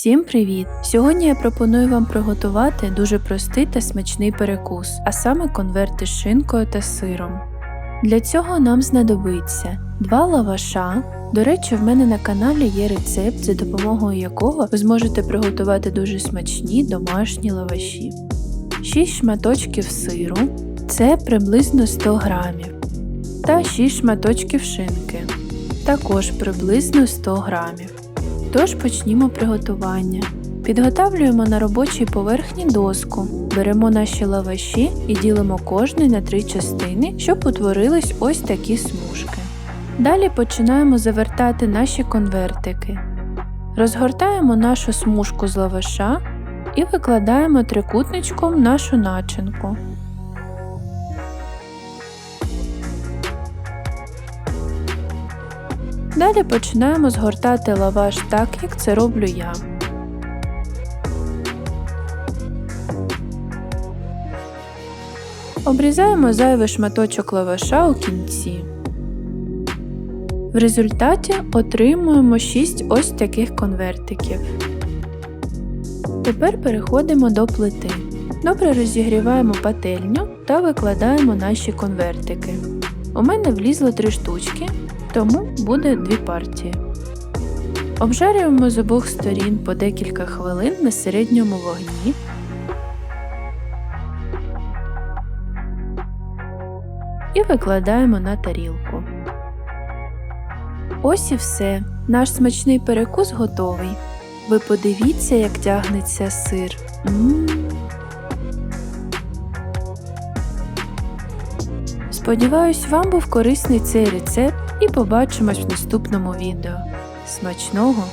Всім привіт! Сьогодні я пропоную вам приготувати дуже простий та смачний перекус, а саме конверти з шинкою та сиром. Для цього нам знадобиться 2 лаваша. До речі, в мене на каналі є рецепт, за допомогою якого ви зможете приготувати дуже смачні домашні лаваші, 6 шматочків сиру, це приблизно 100 грамів, та 6 шматочків шинки, також приблизно 100 грамів. Тож почнімо приготування. Підготавлюємо на робочій поверхні доску, беремо наші лаваші і ділимо кожний на три частини, щоб утворились ось такі смужки. Далі починаємо завертати наші конвертики. Розгортаємо нашу смужку з лаваша і викладаємо трикутничком нашу начинку. Далі починаємо згортати лаваш так, як це роблю я. Обрізаємо зайвий шматочок лаваша у кінці. В результаті отримуємо 6 ось таких конвертиків. Тепер переходимо до плити. Добре розігріваємо пательню та викладаємо наші конвертики. У мене влізло 3 штучки, тому буде дві партії. Обжарюємо з обох сторін по декілька хвилин на середньому вогні. І викладаємо на тарілку. Ось і все. Наш смачний перекус готовий. Ви подивіться, як тягнеться сир. М. Сподіваюсь, вам був корисний цей рецепт побачимось в наступному відео. Смачного!